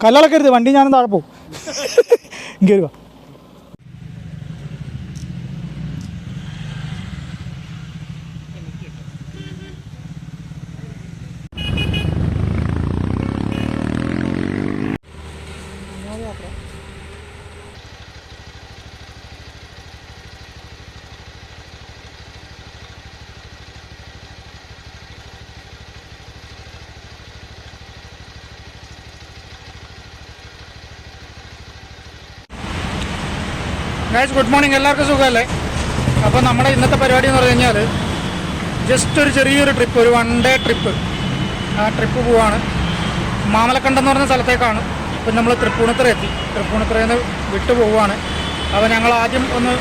കല്ലളക്കരുത് വണ്ടി ഞാനും താഴെ പോകും കയറി വാ ഗൈസ് ഗുഡ് മോർണിംഗ് എല്ലാവർക്കും സുഖമല്ലേ? അപ്പോൾ നമ്മുടെ ഇന്നത്തെ പരിപാടി എന്ന് പറഞ്ഞു കഴിഞ്ഞാൽ ജസ്റ്റ് ഒരു ചെറിയൊരു ട്രിപ്പ് ഒരു വൺ ഡേ ട്രിപ്പ് ആ ട്രിപ്പ് പോവാണ്. മാമലക്കണ്ടം എന്ന് പറഞ്ഞ സ്ഥലത്തേക്കാണ്. ഇപ്പം നമ്മൾ തൃപ്പൂണിത്തറ എത്തി. തൃപ്പൂണിത്തറയിൽ നിന്ന് വിട്ടു പോവുകയാണ് അപ്പോൾ ഞങ്ങൾ ആദ്യം ഒന്ന്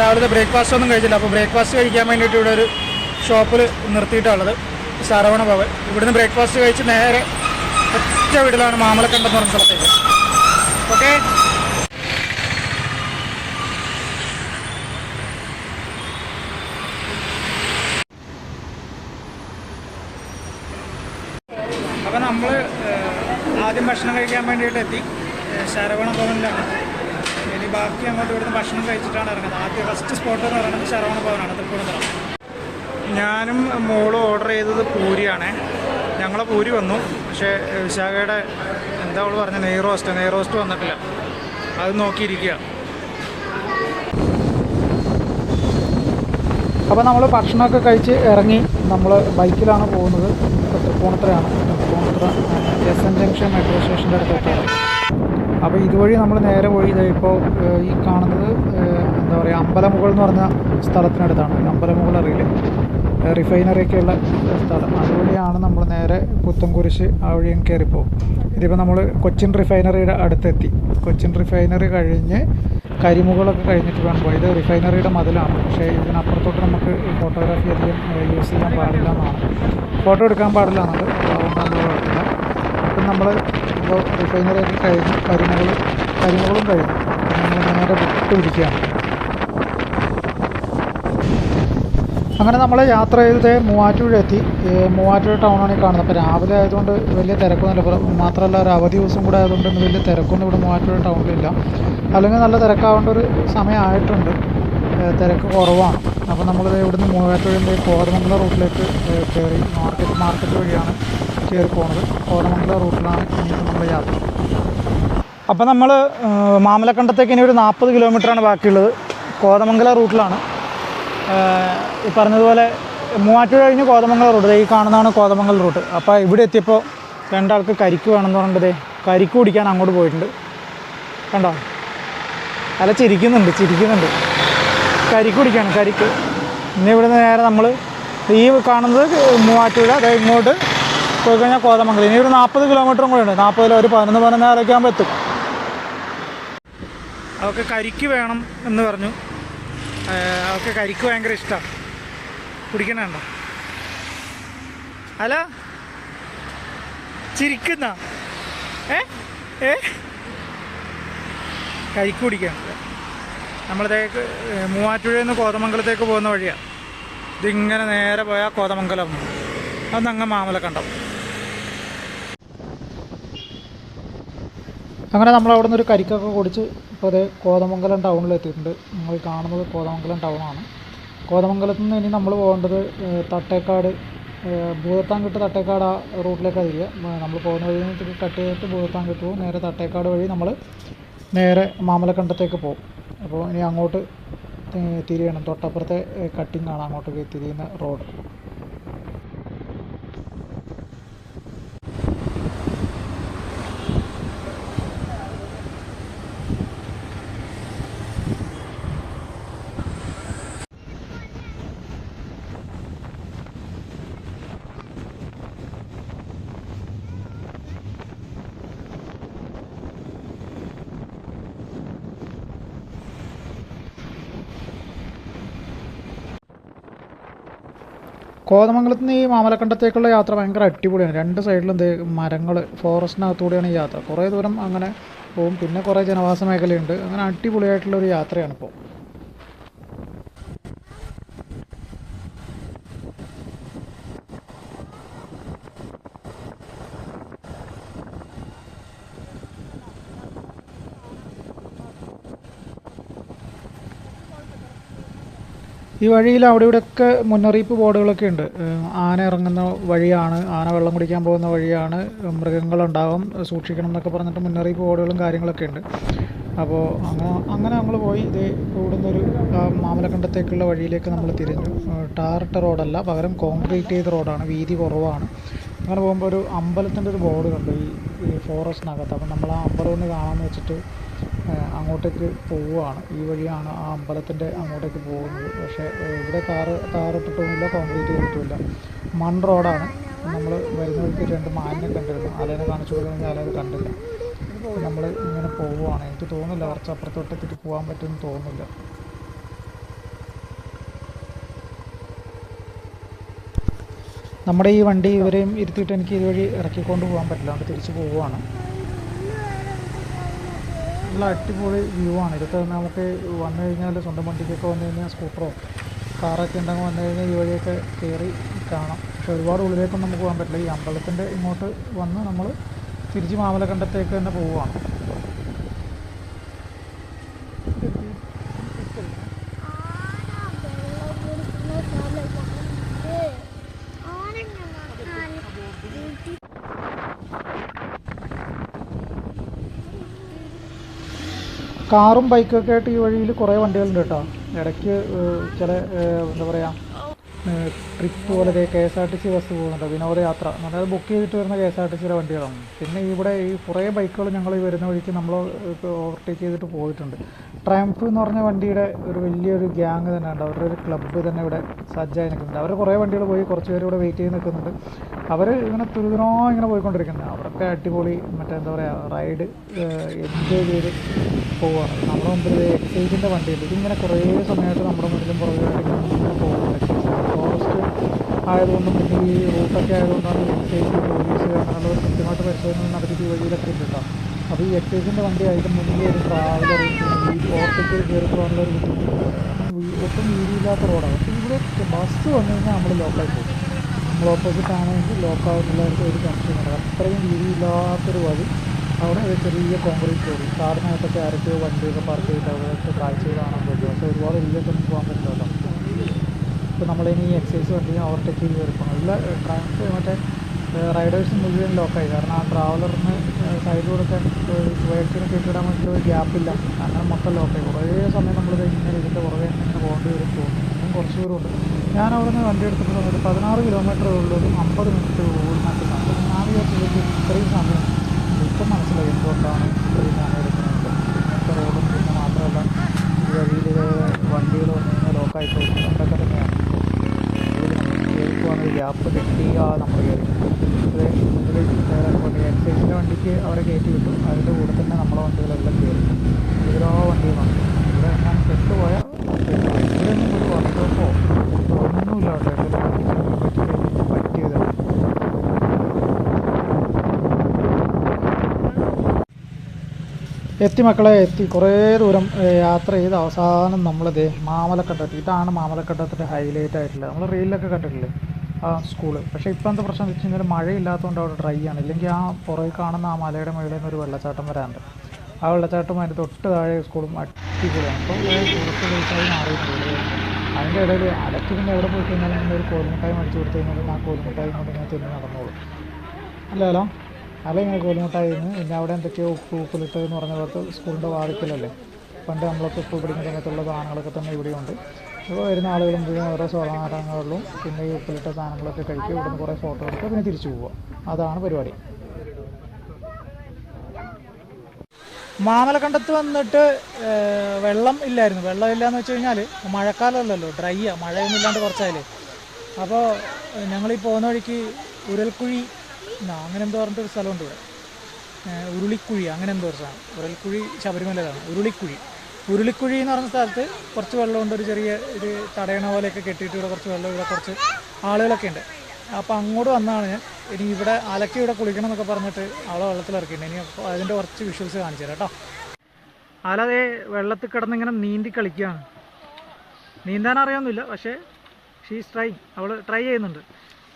രാവിലത്തെ ബ്രേക്ക്ഫാസ്റ്റ് ഒന്നും കഴിച്ചില്ല. അപ്പോൾ ബ്രേക്ക്ഫാസ്റ്റ് കഴിക്കാൻ വേണ്ടിയിട്ട് ഇവിടെ ഒരു ഷോപ്പിൽ നിർത്തിയിട്ടുള്ളത് ശരവണ ഭവൻ. ഇവിടുന്ന് ബ്രേക്ക്ഫാസ്റ്റ് കഴിച്ച് നേരെ ഒറ്റ വീട്ടിലാണ് മാമലക്കണ്ടം എന്ന് പറഞ്ഞ സ്ഥലത്തേക്ക്. ഓക്കെ അപ്പോൾ നമ്മൾ ആദ്യം ഭക്ഷണം കഴിക്കാൻ വേണ്ടിയിട്ട് എത്തി. ശരവണ ഭവനിലാണ്. ഇനി ബാക്കി അങ്ങോട്ട് ഇവിടുന്ന് ഭക്ഷണം കഴിച്ചിട്ടാണ് ഇറങ്ങുന്നത്. ആദ്യ ഫസ്റ്റ് സ്പോട്ട് എന്ന് പറയുന്നത് ശരവണ ഭവനാണ് തൃപ്പൂണിത്തറ. ഞാനും മോളും ഓർഡർ ചെയ്തത് പൂരിയാണ്. ഞങ്ങളെ പൂരി വന്നു. പക്ഷേ വിശാഖയുടെ എന്താ അവൾ പറഞ്ഞ? നെയ് റോസ്റ്റ് നെയ് റോസ്റ്റ് വന്നിട്ടില്ല. അത് നോക്കിയിരിക്കുക. അപ്പോൾ നമ്മൾ ഭക്ഷണമൊക്കെ കഴിച്ച് ഇറങ്ങി നമ്മൾ ബൈക്കിലാണ് പോകുന്നത്. തൃപ്പൂണിത്തറയാണ് Tripunithura S N junction metro സ്റ്റേഷന്റെ അടുത്തൊക്കെയാണ് അപ്പോൾ ഇതുവഴി നമ്മൾ നേരെ പോയി ഇപ്പോൾ ഈ കാണുന്നത് എന്താ പറയുക അമ്പലമുകൾ എന്ന് പറഞ്ഞ സ്ഥലത്തിനടുത്താണ്. അമ്പലമുകൾ അറിയില്ലേ? റിഫൈനറിയൊക്കെ ഉള്ള സ്ഥലം. അതുവഴിയാണ് നമ്മൾ നേരെ പുത്തൻകുരിശ് ആ വഴിയും കയറിപ്പോകും ഇതിപ്പോൾ നമ്മൾ കൊച്ചിൻ റിഫൈനറിയുടെ അടുത്തെത്തി. കൊച്ചിൻ റിഫൈനറി കഴിഞ്ഞ് കരിമുകളൊക്കെ കഴിഞ്ഞിട്ട് വേണം. പോയി ഇത് റിഫൈനറിയുടെ മതിലാണ്. പക്ഷേ ഇതിനപ്പുറത്തോട്ട് നമുക്ക് ഫോട്ടോഗ്രാഫി അധികം യൂസ് ചെയ്യാൻ പാടില്ല എന്നാണ്. ഫോട്ടോ എടുക്കാൻ പാടില്ല നമ്മൾ കുഴപ്പമില്ല. അപ്പം നമ്മൾ ഇപ്പോൾ റിഫൈനറിയൊക്കെ കഴിഞ്ഞ് കരിമുകൾ കരിമുകളും കഴിഞ്ഞു. നമ്മൾ നേരെ വിട്ട് പിടിക്കുകയാണ്. അങ്ങനെ നമ്മൾ യാത്ര ചെയ്ത് മൂവാറ്റുപുഴ എത്തി. മൂവാറ്റുപുഴ ടൗണാണ് ഈ കാണുന്നത്. അപ്പോൾ രാവിലെ ആയതുകൊണ്ട് വലിയ തിരക്കൊന്നുമില്ല. മാത്രമല്ല ഒരു അവധി ദിവസം കൂടെ ആയതുകൊണ്ട് ഇന്ന് വലിയ തിരക്കൊന്നും ഇവിടെ മൂവാറ്റുപുഴ ടൗണിലില്ല. അല്ലെങ്കിൽ നല്ല തിരക്കാവേണ്ട ഒരു സമയമായിട്ടുണ്ട്. തിരക്ക് കുറവാണ്. അപ്പോൾ നമ്മൾ ഇവിടുന്ന് മൂവാറ്റുപുഴന്റെ കോരമംഗല റൂട്ടിലേക്ക് കയറി മാർക്കറ്റ് മാർക്കറ്റ് വഴിയാണ് കയറി പോകുന്നത് കോരമംഗല റൂട്ടിലാണ് ഇനിയിപ്പോൾ നമ്മൾ യാത്ര. അപ്പോൾ നമ്മൾ മാമലക്കണ്ടത്തേക്ക് ഇനി ഒരു നാൽപ്പത് കിലോമീറ്ററാണ് ബാക്കിയുള്ളത്. കോതമംഗല റൂട്ടിലാണ്. ഈ പറഞ്ഞതുപോലെ മൂവാറ്റുപുഴ കഴിഞ്ഞ് കോതമംഗലം റൂട്ട്. ഈ കാണുന്നതാണ് കോതമംഗലം റൂട്ട്. അപ്പോൾ ഇവിടെ എത്തിയപ്പോൾ രണ്ടാൾക്ക് കരിക്ക് വേണമെന്ന് പറഞ്ഞിട്ട് കരിക്ക് കുടിക്കാൻ അങ്ങോട്ട് പോയിട്ടുണ്ട്. കണ്ടോ? അല്ല ചിരിക്കുന്നുണ്ട് ചിരിക്കുന്നുണ്ട്. കരിക്ക് കുടിക്കാണ് കരിക്ക്. ഇനി ഇവിടുന്ന് നേരെ നമ്മൾ ഈ കാണുന്നത് മൂവാറ്റുപുഴ അതായത് ഇങ്ങോട്ട് പോയി കഴിഞ്ഞാൽ കോതമംഗലം. ഇനി ഒരു നാൽപ്പത് കിലോമീറ്ററും കൂടെ ഉണ്ട്. നാൽപ്പതിൽ ഒരു പതിനൊന്ന് പതിനൊന്നരയൊക്കെ ആകുമ്പോൾ എത്തും. അവർക്ക് കരിക്ക് വേണം എന്ന് പറഞ്ഞു. അവർക്ക് കരിക്ക് ഭയങ്കര ഇഷ്ടമാണ് കുടിക്കണുണ്ടോ? അല്ല ചിരിക്കുന്ന? ഏ? ഏ? കരിക്ക് കുടിക്കാൻ നിന്ന് കോതമംഗലത്തേക്ക് പോകുന്ന വഴിയാണ് ഇതിങ്ങനെ നേരെ പോയാൽ കോതമംഗലം. അന്ന് അങ്ങ് മാമല കണ്ടോ. അങ്ങനെ നമ്മൾ അവിടെ നിന്ന് ഒരു കരിക്കൊക്കെ കുടിച്ച് ഇപ്പോൾ അതേ കോതമംഗലം ടൗണിൽ എത്തിയിട്ടുണ്ട് നിങ്ങൾ കാണുന്നത് കോതമംഗലം ടൗണാണ്. കോതമംഗലത്ത് നിന്ന് ഇനി നമ്മൾ പോകേണ്ടത് തട്ടേക്കാട് ഭൂതത്താൻകെട്ട് തട്ടേക്കാട് ആ റൂട്ടിലേക്കാണ് നമ്മൾ പോകുന്ന വഴി കട്ട് ചെയ്തിട്ട് ഭൂതത്താൻകെട്ട് പോകും. നേരെ തട്ടേക്കാട് വഴി നമ്മൾ നേരെ മാമലക്കണ്ടത്തേക്ക് പോകും. അപ്പോൾ ഇനി അങ്ങോട്ട് തിരിയണം. തൊട്ടപ്പുറത്തെ കട്ടിങ്ങാണ് അങ്ങോട്ടേക്ക് തിരിയുന്ന റോഡ്. കോതമംഗലത്ത് നിന്ന് ഈ മാമലക്കണ്ടത്തേക്കുള്ള യാത്ര ഭയങ്കര അടിപൊളിയാണ്. രണ്ട് സൈഡിലും മരങ്ങൾ ഫോറസ്റ്റിനകത്തൂടെയാണ് ഈ യാത്ര. കുറേ ദൂരം അങ്ങനെ പോകും പിന്നെ കുറേ ജനവാസ മേഖലയുണ്ട്. അങ്ങനെ അടിപൊളിയായിട്ടുള്ള ഒരു ഈ വഴിയിൽ അവിടെ ഇവിടെയൊക്കെ മുന്നറിയിപ്പ് ബോർഡുകളൊക്കെ ഉണ്ട്. ആന ഇറങ്ങുന്ന വഴിയാണ് ആന വെള്ളം കുടിക്കാൻ പോകുന്ന വഴിയാണ് മൃഗങ്ങളുണ്ടാവും സൂക്ഷിക്കണം എന്നൊക്കെ പറഞ്ഞിട്ട് മുന്നറിയിപ്പ് ബോർഡുകളും കാര്യങ്ങളൊക്കെ ഉണ്ട്. അപ്പോൾ അങ്ങനെ അങ്ങനെ നമ്മൾ പോയി ഇത് ഇവിടുന്നൊരു മാമലക്കണ്ടത്തേക്കുള്ള വഴിയിലേക്ക് നമ്മൾ തിരിഞ്ഞു. ടാറിട്ട റോഡല്ല പകരം കോൺക്രീറ്റ് ചെയ്ത റോഡാണ് വീതി കുറവാണ്. അങ്ങനെ പോകുമ്പോൾ ഒരു അമ്പലത്തിന്റെ ഒരു ബോർഡ് കണ്ടു ഈ ഫോറസ്റ്റിനകത്ത് അപ്പം നമ്മൾ ആ അമ്പലം ഒന്ന് കാണാമെന്ന് വെച്ചിട്ട് അങ്ങോട്ടേക്ക് പോവുകയാണ്. ഈ വഴിയാണ് ആ അമ്പലത്തിന്റെ അങ്ങോട്ടേക്ക് പോകുന്നത്. പക്ഷേ ഇവിടെ താറ് താറിട്ടിട്ടൊന്നുമില്ല കോൺക്രീറ്റ് ചെയ്തിട്ടുമില്ല. മൺ റോഡാണ്. നമ്മൾ വരുന്ന വഴിക്ക് രണ്ട് മാനിനെ കണ്ടിരുന്നു. ആലേനെ കാണിച്ചു കൊടുക്കുന്ന ആലത് കണ്ടില്ല. നമ്മൾ ഇങ്ങനെ പോവുകയാണ്. എനിക്ക് തോന്നുന്നില്ല കുറച്ച് അപ്പുറത്തോട്ടെത്തിട്ട് പോകാൻ പറ്റുമെന്ന് തോന്നുന്നില്ല. നമ്മുടെ ഈ വണ്ടി ഇവരെയും ഇരുത്തിയിട്ട് എനിക്ക് ഇതുവഴി ഇറക്കിക്കൊണ്ട് പോകാൻ പറ്റില്ല. അതുകൊണ്ട് തിരിച്ച് പോവുകയാണ്. നല്ല അടിപൊളി വ്യൂ ആണ്. ഇതൊക്കെ നമുക്ക് വന്നു കഴിഞ്ഞാൽ സ്വന്തം വണ്ടിക്കൊക്കെ വന്നു കഴിഞ്ഞാൽ സ്കൂട്ടറോ കാറൊക്കെ ഉണ്ടെങ്കിൽ വന്നു കഴിഞ്ഞാൽ ഈ വഴിയൊക്കെ കയറി കാണാം. പക്ഷെ ഒരുപാട് ഉള്ളിലേക്കൊന്നും നമുക്ക് പോകാൻ പറ്റില്ല. ഈ അമ്പലത്തിന്റെ ഇങ്ങോട്ട് വന്ന് നമ്മൾ തിരിച്ച് മാമലക്കണ്ടത്തേക്ക് തന്നെ പോവുകയാണ്. കാറും ബൈക്കൊക്കെ ആയിട്ട് ഈ വഴിയിൽ കുറേ വണ്ടികളുണ്ട് കേട്ടോ. ഇടയ്ക്ക് ചില എന്താ പറയുക ട്രിപ്പ് പോലെ K S R T C bus പോകുന്നുണ്ട് വിനോദയാത്ര അതായത് ബുക്ക് ചെയ്തിട്ട് വരുന്ന കെ എസ് ആർ ടി സിയുടെ വണ്ടികളാണ്. പിന്നെ ഇവിടെ ഈ കുറേ ബൈക്കുകൾ ഞങ്ങൾ ഈ വരുന്ന വഴിക്ക് നമ്മൾ ഓവർടേക്ക് ചെയ്തിട്ട് പോയിട്ടുണ്ട്. ട്രംഫ് എന്ന് പറഞ്ഞ വണ്ടിയുടെ ഒരു വലിയൊരു ഗ്യാങ് തന്നെ ഉണ്ട്. അവരുടെ ഒരു ക്ലബ്ബ് തന്നെ ഇവിടെ സജ്ജായി നിൽക്കുന്നുണ്ട്. അവർ കുറേ വണ്ടികൾ പോയി കുറച്ച് പേര് ഇവിടെ വെയിറ്റ് ചെയ്ത് നിൽക്കുന്നുണ്ട്. അവർ ഇങ്ങനെ തുരുതുറോ ഇങ്ങനെ പോയിക്കൊണ്ടിരിക്കുന്നത് അവരൊക്കെ അടിപൊളി മറ്റേ എന്താ പറയുക റൈഡ് എൻജോയ് ചെയ്ത് പോവുകയാണ് നമ്മുടെ മുമ്പിൽ എക്സൈസിന്റെ വണ്ടിയുണ്ട്. ഇതിങ്ങനെ കുറേ സമയമായിട്ട് നമ്മുടെ മുന്നിലും പുറകിലായിട്ട് ഇങ്ങനെ പോകുന്നുണ്ട് ഫോറസ്റ്റ് ആയതുകൊണ്ടും പിന്നെ ഈ റൂട്ടൊക്കെ ആയതുകൊണ്ടാണ് എക്സൈസ് പോലീസ് അങ്ങനെയുള്ള കൃത്യമായിട്ട് പരിശോധന നടത്തിയിട്ട് വഴിയിലൊക്കെ ഉണ്ട് കേട്ടോ. അപ്പോൾ ഈ എക്സൈസിന്റെ വണ്ടി ആയിട്ട് മുന്നിൽ ഒരു ട്രാവലർ ഈ ഓർത്തേക്ക് കയറി പോകാനുള്ള ഒരു വീ- ഒട്ടും വീതിയില്ലാത്ത റോഡാണ് അപ്പോൾ ഇവിടെ ബസ് വന്നു കഴിഞ്ഞാൽ നമ്മൾ ലോക്കായി പോകും. നമ്മൾ ഓപ്പോസിറ്റ് ആണെങ്കിൽ ലോക്കാവുന്നുള്ളവർക്ക് ഒരു സംശയമില്ല അത്രയും വീതിയില്ലാത്തൊരു വഴി അവിടെ ഒരു ചെറിയ കോൺക്രീറ്റ് റോഡ് കാറിനകത്തൊക്കെ ആരൊക്കെയോ വണ്ടിയൊക്കെ പാർക്ക് ചെയ്തിട്ട് അവിടെ കാഴ്ചകൾ കാണാൻ പറ്റും. പക്ഷേ ഒരുപാട് വീതിയൊക്കെ പോകാൻ പറ്റില്ല ഇപ്പോൾ നമ്മളിനി എക്സൈസ് വണ്ടി ഓവർടേക്ക് ചെയ്ത് വരുമ്പോൾ നല്ല ട്രാൻസ് മറ്റേ റൈഡേഴ്സ് മുഴുവൻ ലോക്കായി കാരണം ആ ട്രാവലറിന് സൈഡ് കൊടുക്കാൻ വേഗത്തിന് കെട്ടിടാൻ വേണ്ടി ഒരു ഗ്യാപ്പില്ല അങ്ങനെ മൊത്തം ലോക്കായി കുറേ സമയം നമ്മൾ ഇങ്ങനെ ഇതിന്റെ പുറകെ ഇങ്ങനെ പോകേണ്ടി വരും. ഇപ്പം കുറച്ച് ദൂരമുണ്ട്. ഞാൻ അവിടെ നിന്ന് വണ്ടി എടുത്തിട്ട് വന്നിട്ട് പതിനാറ് കിലോമീറ്റർ ഉള്ളത് അമ്പത് മിനിറ്റ് ഗൂഗിൾ മാപ്പിൽ അപ്പോൾ ഞാൻ വിചാരിച്ചത് ഇത്രയും സമയം ഇപ്പം മനസ്സിലായി എന്തുകൊണ്ടാണ് ഇത്രയും സമയം എടുക്കുന്നത്. ഇങ്ങനത്തെ റോഡും പിന്നെ മാത്രമല്ല വഴിയിൽ വണ്ടികൾ വന്നു കഴിഞ്ഞാൽ ലോക്കായി പോകും അതൊക്കെ തന്നെയാണ്. കയറിപ്പോകാൻ ഗ്യാപ്പ് കിട്ടി ആ നമ്മൾ കയറി. എക്സൈസിന്റെ വണ്ടിക്ക് അവരെ കയറ്റി വിട്ടു. അതിന്റെ കൂടെ തന്നെ നമ്മളെ വണ്ടികളെല്ലാം കയറി. ഓരോ വന്നു ഇവിടെ ഞാൻ പെട്ടുപോയ ഇവിടെയൊന്നും ഒരു വർക്ക്ഷോപ്പോ ഒന്നുമില്ല കേട്ടോ. എത്തി മക്കളെ എത്തി. കുറേ ദൂരം യാത്ര ചെയ്ത് അവസാനം നമ്മളിത് മാമലക്കണ്ടത്ത്. ഇതാണ് മാമലക്കണ്ടത്തിന്റെ ഹൈലൈറ്റ് ആയിട്ടുള്ളത്. നമ്മൾ റീലിലൊക്കെ കണ്ടിട്ടില്ലേ? ആ സ്കൂൾ പക്ഷേ ഇപ്പോഴത്തെ പ്രശ്നം വെച്ച് കഴിഞ്ഞാൽ മഴയില്ലാത്തതുകൊണ്ട് അവിടെ ഡ്രൈ ആണ്. ഇല്ലെങ്കിൽ ആ പുറകിൽ കാണുന്ന ആ മലയുടെ മുകളിൽ നിന്ന് ഒരു വെള്ളച്ചാട്ടം വരാനുണ്ട്. ആ വെള്ളച്ചാട്ടം അതിന്റെ തൊട്ട് താഴെ സ്കൂളും അടിപൊളിയാണ്. അപ്പോൾ ടൂറിസ്റ്റ് പ്ലേസായി മാറിയിട്ടുണ്ട്. അതിന്റെ ഇടയിൽ അടയ്ക്ക് പിന്നെ എവിടെ പോയി കഴിഞ്ഞാലും പിന്നെ ഒരു കോൽമുട്ടായി മേടിച്ച് കൊടുത്തു കഴിഞ്ഞാൽ ആ കോൽമുട്ടായി കൊണ്ട് ഞാൻ തിരിഞ്ഞ് നടന്നോളും. അല്ലല്ലോ അല്ല ഇങ്ങനെ കോലുമുട്ടായി നിന്ന് പിന്നെ അവിടെ എന്തൊക്കെയോ ഉപ്പ് ഉപ്പിലിട്ട് എന്ന് പറഞ്ഞ പോലത്തെ സ്കൂളിന്റെ വാതിക്കലല്ലേ. പണ്ട് നമ്മളൊക്കെ ഉപ്പ് പിടിക്കുന്ന സമയത്തുള്ള സാധനങ്ങളൊക്കെ തന്നെ ഇവിടെയുണ്ട്. അപ്പോൾ വരുന്ന ആളുകളും മുഴുവൻ ഓരോ സോളനാടകങ്ങളിലും പിന്നെ ഈ ഉപ്പിലിട്ട സാധനങ്ങളൊക്കെ കഴിക്കുക. ഇവിടുന്ന് കുറേ ഫോട്ടോ എടുക്കുക പിന്നെ തിരിച്ചു പോവുക. അതാണ് പരിപാടി. മാമലക്കണ്ടത്ത് വന്നിട്ട് വെള്ളം ഇല്ലായിരുന്നു. വെള്ളം ഇല്ലയെന്ന് വെച്ച് കഴിഞ്ഞാൽ മഴക്കാലമല്ലല്ലോ. ഡ്രൈ ആ മഴയൊന്നും ഇല്ലാണ്ട് കുറച്ചായാലേ അപ്പോൾ ഞങ്ങളീ പോകുന്ന വഴിക്ക് ഉരൽക്കുഴി അങ്ങനെ എന്തോ പറഞ്ഞിട്ടൊരു സ്ഥലമുണ്ട് ഇവിടെ. ഉരുളിക്കുഴി അങ്ങനെ എന്തോ ഒരു സാധനം. ഉരുളിക്കുഴി ശബരിമലയിലാണ്. ഉരുളിക്കുഴി. ഉരുളിക്കുഴി എന്ന് പറഞ്ഞ സ്ഥലത്ത് കുറച്ച് വെള്ളമുണ്ട്. ഒരു ചെറിയ ഒരു തടയണ പോലെയൊക്കെ കെട്ടിയിട്ട് ഇവിടെ കുറച്ച് വെള്ളം ഇവിടെ കുറച്ച് ആളുകളൊക്കെ ഉണ്ട്. അപ്പോൾ അങ്ങോട്ട് വന്നാണ് ഞാൻ. ഇനി ഇവിടെ അലക്കി ഇവിടെ കുളിക്കണം എന്നൊക്കെ പറഞ്ഞിട്ട് അവളെ വെള്ളത്തിൽ ഇറക്കിയിട്ടുണ്ട്. ഇനി അതിന്റെ കുറച്ച് വിഷ്വൽസ് കാണിച്ചു തരാം കേട്ടോ. അല്ലാതെ വെള്ളത്തിൽ കിടന്ന് ഇങ്ങനെ നീന്തി കളിക്കുകയാണ്. നീന്താൻ അറിയാമൊന്നുമില്ല പക്ഷേ ഷീസ് ട്രൈ അവൾ ട്രൈ ചെയ്യുന്നുണ്ട്.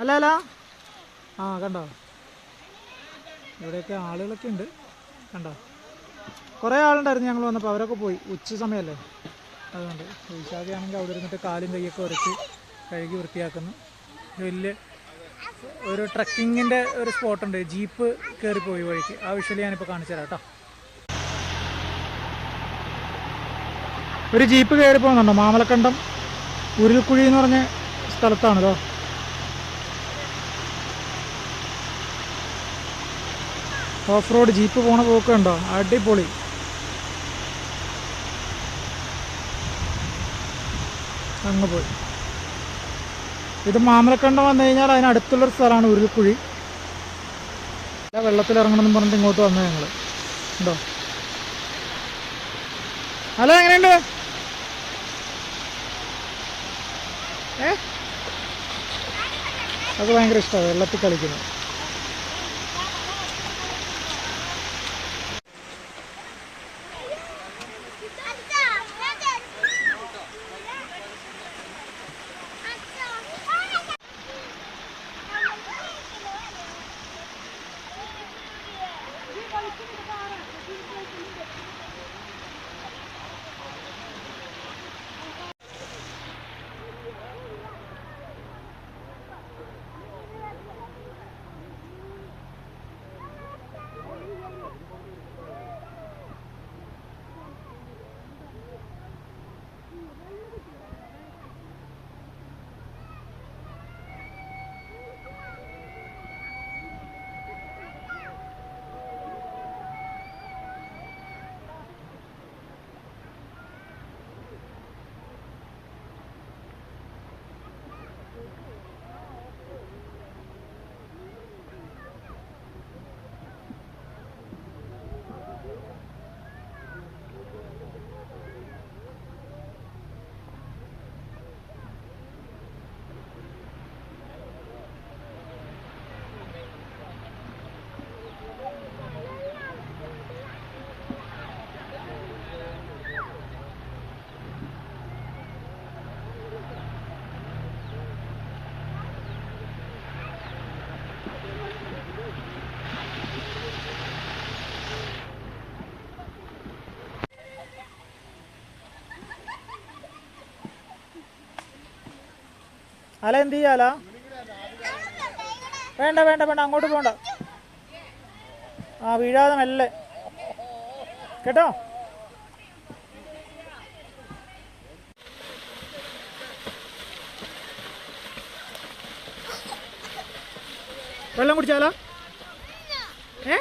അല്ല അല്ല. ആ കണ്ടോ? ഇവിടെയൊക്കെ ആളുകളൊക്കെ ഉണ്ട്. കണ്ടോ? കുറേ ആളുണ്ടായിരുന്നു ഞങ്ങൾ വന്നപ്പോൾ. അവരൊക്കെ പോയി. ഉച്ച സമയമല്ലേ? അതുകൊണ്ട് വൈശാഖയാണെങ്കിൽ അവിടെ ഇരുന്നിട്ട് കാലും കൈയൊക്കെ ഉരച്ച് കഴുകി വൃത്തിയാക്കുന്നു. വലിയ ഒരു ട്രക്കിങ്ങിന്റെ ഒരു സ്പോട്ടുണ്ട്. ജീപ്പ് കയറി പോയി വഴിക്ക്. ആ വിഷയം ഞാനിപ്പോൾ കാണിച്ചു തരാം കേട്ടോ. ഒരു ജീപ്പ് കയറി പോകുന്നുണ്ടോ മാമലക്കണ്ടം ഉരുൾക്കുഴി എന്ന് പറഞ്ഞ സ്ഥലത്താണല്ലോ. ഓഫ് റോഡ് ജീപ്പ് പോണ പോക്കുണ്ടോ അടിപൊളി. അങ്ങ് പോയി. ഇത് മാമലക്കണ്ടം വന്നു കഴിഞ്ഞാൽ അതിനടുത്തുള്ളൊരു സ്ഥലമാണ് ഉരുൾക്കുഴി. വെള്ളത്തിലിറങ്ങണമെന്ന് പറഞ്ഞിട്ട് ഇങ്ങോട്ട് വന്നത് ഞങ്ങൾ ഉണ്ടോ ഹലോ എങ്ങനെയുണ്ട്? ഏ? അത് ഭയങ്കര ഇഷ്ടമാണ് വെള്ളത്തിൽ കളിക്കുന്നത്. അല എന്ത് ചെയ്യാല വേണ്ട വേണ്ട വേണ്ട അങ്ങോട്ട് പോണ്ട. ആ വീഴാതെ മെല്ലെ. കേട്ടോ? വെള്ളം കുടിച്ചാലോ ഏ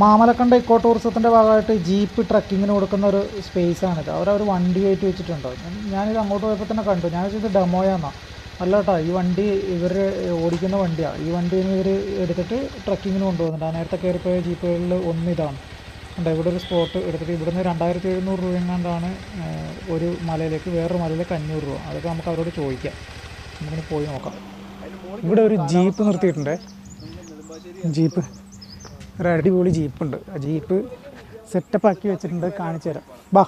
മാമലക്കണ്ട ഇക്കോ ടൂറിസത്തിന്റെ ഭാഗമായിട്ട് ജീപ്പ് ട്രക്കിങ്ങിന് കൊടുക്കുന്ന ഒരു സ്പേസാണിത് അവർ വണ്ടി കയറ്റി വെച്ചിട്ടുണ്ട്? ഞാനിത് അങ്ങോട്ട് പോയപ്പോൾ തന്നെ കണ്ടു. ഞാൻ വെച്ചത് ഡെമോയാന്നാ അല്ല കേട്ടോ ഈ വണ്ടി ഇവർ ഓടിക്കുന്ന വണ്ടിയാണ് ഈ വണ്ടി ഇവർ എടുത്തിട്ട് ട്രക്കിങ്ങിന് കൊണ്ടുപോകുന്നുണ്ട്. ആ നേരത്തെ കയറിപ്പോയ ജീപ്പുകളിൽ ഒന്നിതാണ് ഉണ്ട് ഇവിടെ ഒരു സ്പോട്ട് എടുത്തിട്ട് ഇവിടുന്ന് രണ്ടായിരത്തി എഴുന്നൂറ് രൂപ എങ്ങാണ്ടാണ് ഒരു മലയിലേക്ക് വേറൊരു മലയിലേക്ക് അഞ്ഞൂറ് രൂപ. അതൊക്കെ നമുക്ക് അവരോട് ചോദിക്കാം. നമുക്ക് പോയി നോക്കാം. ഇവിടെ ഒരു ജീപ്പ് നിർത്തിയിട്ടുണ്ട്. ജീപ്പ് ഒരു അടിപൊളി ജീപ്പുണ്ട്. ആ ജീപ്പ് സെറ്റപ്പ് ആക്കി വെച്ചിട്ടുണ്ട്. കാണിച്ചു തരാം. ബാ.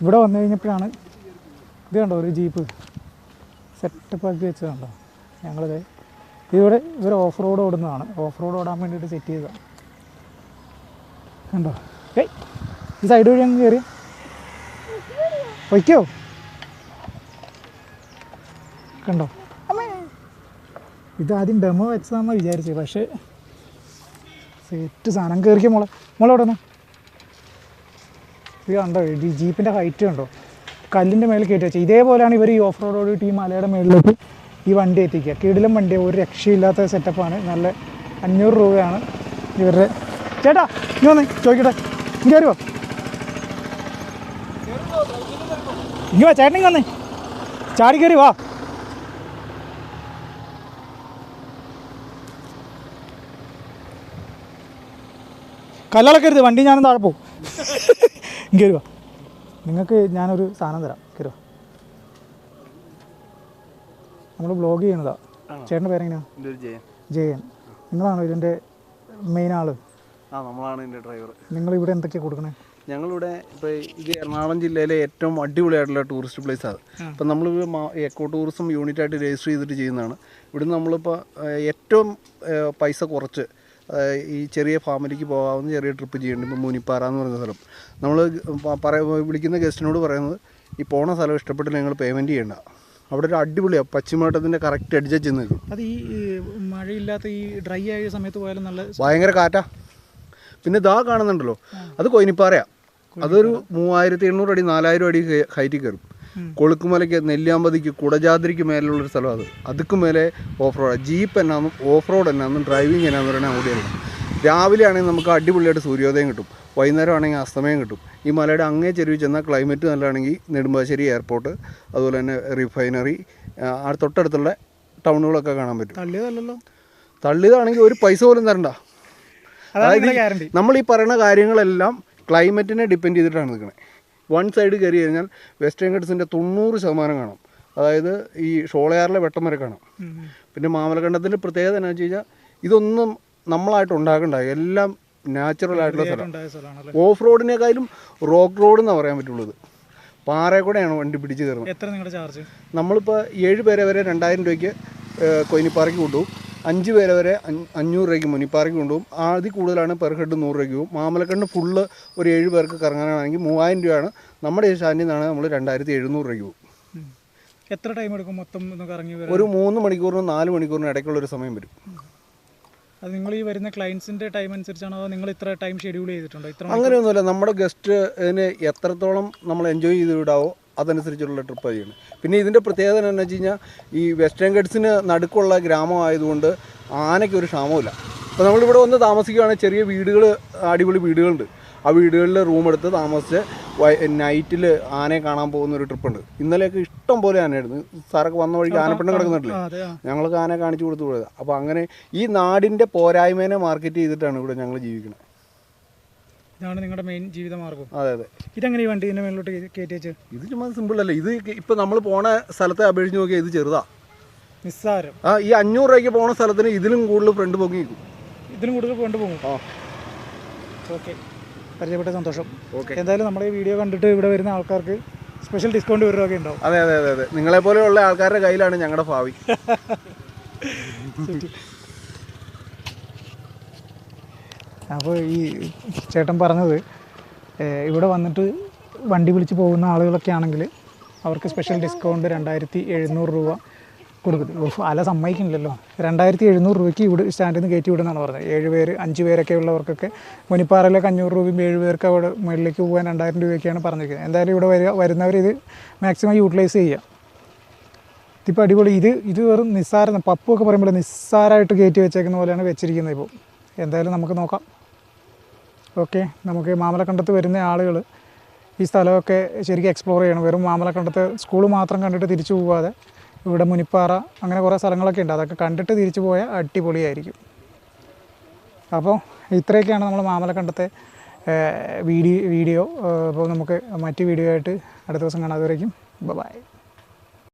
ഇവിടെ വന്നു കഴിഞ്ഞപ്പോഴാണ് ഇത് കണ്ടോ? ഒരു ജീപ്പ് സെറ്റപ്പ് ആക്കി വെച്ചത് കണ്ടോ? ഞങ്ങളിത് ഇതിവിടെ ഇവർ ഓഫ് റോഡ് ഓടുന്നതാണ്. ഓഫ് റോഡ് ഓടാൻ വേണ്ടിയിട്ട് സെറ്റ് ചെയ്തതാണ് കണ്ടോ? ഏയ് ഈ സൈഡ് വഴി അങ്ങ് കയറി വയ്ക്കോ കണ്ടോ? ഇതാദ്യം ഡെമോ വെച്ചതാണെന്ന് വിചാരിച്ചത് പക്ഷേ സെറ്റ് സാധനം കയറിക്കും മോളെ? മോളെ അവിടെ നിന്ന്? ഇത് കണ്ടോ ഈ ജീപ്പിന്റെ ഹൈറ്റ് കണ്ടോ? കല്ലിന്റെ മേളിൽ കയറ്റി വെച്ചാൽ ഇതേപോലെയാണ് ഇവർ ഈ ഓഫ് റോഡ് ഓടിയിട്ട് ഈ മലയുടെ മേളിലേക്ക് ഈ വണ്ടി എത്തിക്കുക. കീടിലും വണ്ടി ഒരു രക്ഷയില്ലാത്ത സെറ്റപ്പാണ് നല്ല അഞ്ഞൂറ് രൂപയാണ് ഇവരുടെ ചേട്ടാ ഇനി വന്ന് ചോദിക്കട്ടെ. ഇനി കയറുമോ ഇങ്ങ് വാ ചേട്ടൻ ഇങ്ങ് വന്നേ. ചാടി കയറി വാ. കല്ലളക്കരുത് വണ്ടി ഞാനും താഴെ പോകും കയറുക നിങ്ങൾക്ക് ഞാനൊരു സാധനം തരാം കയറുക നമ്മൾ ബ്ലോഗ് ചെയ്യുന്നതാ. ചേട്ടന്റെ പേരെങ്ങനെയാ? എന്റെ ഒരു ജയൻ. നിങ്ങളാണോ ഇതിന്റെ മെയിൻ ആൾ? ആ നമ്മളാണ് ഇതിന്റെ ഡ്രൈവർ നിങ്ങൾ ഇവിടെ എന്തൊക്കെയാണ് കൊടുക്കണേ? ഞങ്ങളിവിടെ ഇപ്പോൾ ഇത് എറണാകുളം ജില്ലയിലെ ഏറ്റവും അടിപൊളിയായിട്ടുള്ള ടൂറിസ്റ്റ് പ്ലേസ് ആണ് അപ്പം നമ്മൾ എക്കോ ടൂറിസം യൂണിറ്റായിട്ട് രജിസ്റ്റർ ചെയ്തിട്ട് ചെയ്യുന്നതാണ്. ഇവിടുന്ന് നമ്മളിപ്പോൾ ഏറ്റവും പൈസ കുറച്ച് ഈ ചെറിയ ഫാമിലിക്ക് പോകാവുന്ന ചെറിയ ട്രിപ്പ് ചെയ്യുന്നുണ്ട് ഇപ്പോൾ മുനിപ്പാറ എന്ന് പറയുന്ന സ്ഥലം. നമ്മൾ പറയ വിളിക്കുന്ന ഗസ്റ്റിനോട് പറയുന്നത് ഈ പോണ സ്ഥലം ഇഷ്ടപ്പെട്ടില്ല നിങ്ങൾ പേയ്മെന്റ് ചെയ്യേണ്ട. അവിടെ ഒരു അടിപൊളിയാണ് പശ്ചിമഘട്ടത്തിന്റെ കറക്റ്റ് അഡ്ജസ്റ്റ് ചെന്ന് നിൽക്കും. അത് ഈ മഴയില്ലാത്ത ഈ ഡ്രൈ ആയ സമയത്ത് പോയാലും നല്ല ഭയങ്കര കാറ്റാ. പിന്നെ ദാ കാണുന്നുണ്ടല്ലോ. അത് കൊയിനിപ്പാറയാണ് അതൊരു മൂവായിരത്തി എണ്ണൂറ് അടി നാലായിരം അടി ഹൈറ്റിൽ കയറും. കൊളുക്കുമലയ്ക്ക് നെല്ലിയാമ്പതിക്ക് കുടജാദ്രിക്ക് മേലുള്ളൊരു സ്ഥലം അത്. അതുക്ക് മേലെ ഓഫ് റോഡ് ജീപ്പ് എന്നാന്നും ഓഫ് റോഡ് എന്നാന്നും ഡ്രൈവിംഗ് എന്നാന്ന് പറയുന്നത് ഓടിയാണ് രാവിലെ ആണെങ്കിൽ നമുക്ക് അടിപൊളിയായിട്ട് സൂര്യോദയം കിട്ടും. വൈകുന്നേരം ആണെങ്കിൽ അസ്തമയം കിട്ടും. ഈ മലയുടെ അങ്ങേ ചെരുവിൽ ചെന്നാൽ ക്ലൈമറ്റ് നല്ലതാണെങ്കിൽ നെടുമ്പാശ്ശേരി എയർപോർട്ട് അതുപോലെ തന്നെ റിഫൈനറി ആ തൊട്ടടുത്തുള്ള ടൗണുകളൊക്കെ കാണാൻ പറ്റും. തള്ളിയതല്ലല്ലോ തള്ളിയതാണെങ്കിൽ ഒരു പൈസ പോലും തരണ്ട. ഗ്യാരണ്ടി നമ്മൾ ഈ പറയുന്ന കാര്യങ്ങളെല്ലാം ക്ലൈമറ്റിനെ ഡിപ്പെൻഡ് ചെയ്തിട്ടാണ് നിൽക്കുന്നത് വൺ സൈഡ് കയറി കഴിഞ്ഞാൽ വെസ്റ്റേൺ ഗഡ്സിന്റെ തൊണ്ണൂറ് ശതമാനം കാണാം. അതായത് ഈ ഷോളയാറിലെ വെട്ടം വരെ കാണാം. പിന്നെ മാമലഖണ്ഡത്തിന്റെ പ്രത്യേകത എന്നാ വെച്ച് കഴിഞ്ഞാൽ ഇതൊന്നും നമ്മളായിട്ട് ഉണ്ടാക്കണ്ട എല്ലാം നാച്ചുറൽ ആയിട്ടുള്ള സ്ഥലം. ഓഫ് റോഡിനേക്കാളും റോക്ക് റോഡ് എന്നാണ് പറയാൻ പറ്റുള്ളത്. പാറയിൽ കൂടെയാണ് വണ്ടി പിടിച്ച് കയറുന്നത്. എത്ര നിങ്ങളുടെ ചാർജ് നമ്മളിപ്പോൾ ഏഴ് പേരെ വരെ രണ്ടായിരം രൂപയ്ക്ക് കൊയിനിപ്പാറയ്ക്ക് കൊണ്ടുപോകും. അഞ്ച് പേരെ വരെ അഞ്ഞൂറ് രൂപയ്ക്ക് മുനിപ്പാറയ്ക്ക് കൊണ്ടുപോകും. അതിൽ കൂടുതലാണ് പെർ ഹെഡ് നൂറ് രൂപയ്ക്ക് പോകും മാമലക്കണ്ട് ഫുള്ള് ഒരു ഏഴ് പേർക്ക് കറങ്ങാനാണെങ്കിൽ മൂവായിരം രൂപയാണ്. നമ്മുടെ ഈ സ്റ്റാൻഡിൽ നിന്നാണ് നമ്മൾ രണ്ടായിരത്തി എഴുന്നൂറ് രൂപയ്ക്ക് പോകും എത്ര ടൈം എടുക്കും മൊത്തം കറങ്ങി ഒരു മൂന്ന് മണിക്കൂറിനും നാല് മണിക്കൂറിനും ഇടയ്ക്കുള്ളൊരു സമയം വരും. അത് നിങ്ങൾ ഈ വരുന്ന ക്ലയൻസിന്റെ ടൈം അനുസരിച്ചാണോ നിങ്ങൾ ഇത്ര ടൈം ഷെഡ്യൂൾ ചെയ്തിട്ടുണ്ടോ? ഇത്ര അങ്ങനെയൊന്നുമില്ല. നമ്മുടെ ഗസ്റ്റ് ഇതിന് എത്രത്തോളം നമ്മൾ എൻജോയ് ചെയ്ത് വിടാവോ അതനുസരിച്ചുള്ള ട്രിപ്പ് ചെയ്യണം പിന്നെ ഇതിന്റെ പ്രത്യേകത എന്ന് വെച്ച് കഴിഞ്ഞാൽ ഈ വെസ്റ്റേൺ ഗഡ്സിന് നടുക്കുള്ള ഗ്രാമമായതുകൊണ്ട് ആനയ്ക്ക് ഒരു ക്ഷാമമില്ല അപ്പോൾ നമ്മളിവിടെ വന്ന് താമസിക്കുകയാണെങ്കിൽ ചെറിയ വീടുകൾ അടിപൊളി വീടുകളുണ്ട്. ആ വീടുകളിൽ റൂം എടുത്ത് താമസിച്ച് നൈറ്റിൽ ആനയെ കാണാൻ പോകുന്ന ഒരു ട്രിപ്പുണ്ട് ഇന്നലെയൊക്കെ ഇഷ്ടം പോലെ ആനയായിരുന്നു. സാറൊക്കെ വന്ന വഴിക്ക് ആനപ്പെണ്ണം കിടക്കുന്നുണ്ടല്ലേ. ഞങ്ങൾക്ക് ആന കാണിച്ചു കൊടുത്തു പോയത് അപ്പോൾ അങ്ങനെ ഈ നാടിന്റെ പോരായ്മേനെ മാർക്കറ്റ് ചെയ്തിട്ടാണ് ഇവിടെ ഞങ്ങൾ ജീവിക്കുന്നത് ഇതാണ് നിങ്ങളുടെ മെയിൻ ജീവിത മാർഗം അതെ അതെ. ഇതെങ്ങനെ ഈ വണ്ടി ഇതിന്റെ മേളിലോട്ട് കയറ്റി വെച്ച് ഇത് ചുമ്മാ സിമ്പിൾ അല്ലേ? ഇത് ഇപ്പൊ നമ്മൾ പോണ സ്ഥലത്തെ അപേക്ഷിച്ച് നോക്കിയാൽ ഇത് ചെറുതാ. നിസ്സാരം. ആ ഈ അഞ്ഞൂറ് രൂപയ്ക്ക് പോണ സ്ഥലത്തിന് ഇതിലും കൂടുതൽ ഫ്രണ്ട് പൊങ്ങി നിൽക്കും ഇതിലും കൂടുതൽ കൊണ്ടുപോകും ആ. ഓക്കെ. പരിചയപ്പെട്ട സന്തോഷം. ഓക്കെ. എന്തായാലും നമ്മുടെ ഈ വീഡിയോ കണ്ടിട്ട് ഇവിടെ വരുന്ന ആൾക്കാർക്ക് സ്പെഷ്യൽ ഡിസ്കൗണ്ട് ഒരു ഉണ്ടാവും. അതെ അതെ അതെ അതെ. നിങ്ങളെ പോലെയുള്ള ആൾക്കാരുടെ കയ്യിലാണ് ഞങ്ങളുടെ ഭാവി. അപ്പോൾ ഈ ചേട്ടൻ പറഞ്ഞത് ഇവിടെ വന്നിട്ട് വണ്ടി വിളിച്ച് പോകുന്ന ആളുകളൊക്കെ ആണെങ്കിൽ അവർക്ക് സ്പെഷ്യൽ ഡിസ്കൗണ്ട് രണ്ടായിരത്തി എഴുന്നൂറ് രൂപ കൊടുക്കുന്നു അല സമ്മതിക്കുന്നില്ലല്ലോ രണ്ടായിരത്തി എഴുന്നൂറ് രൂപയ്ക്ക് ഇവിടെ സ്റ്റാൻഡിൽ നിന്ന് കയറ്റി വിടുന്നതാണ് പറഞ്ഞത്. ഏഴ് പേര് അഞ്ച് പേരൊക്കെ ഉള്ളവർക്കൊക്കെ മുനിപ്പാറയിലേക്ക് അഞ്ഞൂറ് രൂപയും ഏഴ് പേർക്ക് അവിടെ മുകളിലേക്ക് പോകാൻ രണ്ടായിരം രൂപയൊക്കെയാണ് പറഞ്ഞിരിക്കുന്നത്. എന്തായാലും ഇവിടെ വരിക വരുന്നവർ ഇത് മാക്സിമം യൂട്ടിലൈസ് ചെയ്യുക ഇതിപ്പോൾ അടിപൊളി. ഇത് ഇത് വെറും നിസ്സാരം പപ്പൊക്കെ പറയുമ്പോൾ നിസ്സാരമായിട്ട് കയറ്റി വെച്ചേക്കുന്ന പോലെയാണ് വെച്ചിരിക്കുന്നത് ഇപ്പോൾ എന്തായാലും നമുക്ക് നോക്കാം. ഓക്കെ. നമുക്ക് മാമലക്കണ്ടത്ത് വരുന്ന ആളുകൾ ഈ സ്ഥലമൊക്കെ ശരിക്കും എക്സ്പ്ലോർ ചെയ്യണം. വെറും മാമലക്കണ്ടത്ത് സ്കൂൾ മാത്രം കണ്ടിട്ട് തിരിച്ചു പോവാതെ ഇവിടെ മുനിപ്പാറ അങ്ങനെ കുറേ സ്ഥലങ്ങളൊക്കെ ഉണ്ട്. അതൊക്കെ കണ്ടിട്ട് തിരിച്ചു പോയാൽ അടിപൊളിയായിരിക്കും. അപ്പോൾ ഇത്രയൊക്കെയാണ് നമ്മൾ മാമലക്കണ്ടത്തെ വീഡിയോ വീഡിയോ. അപ്പോൾ നമുക്ക് മറ്റു വീഡിയോ ആയിട്ട് അടുത്ത ദിവസം കാണാതെ വരയ്ക്കും ബൈ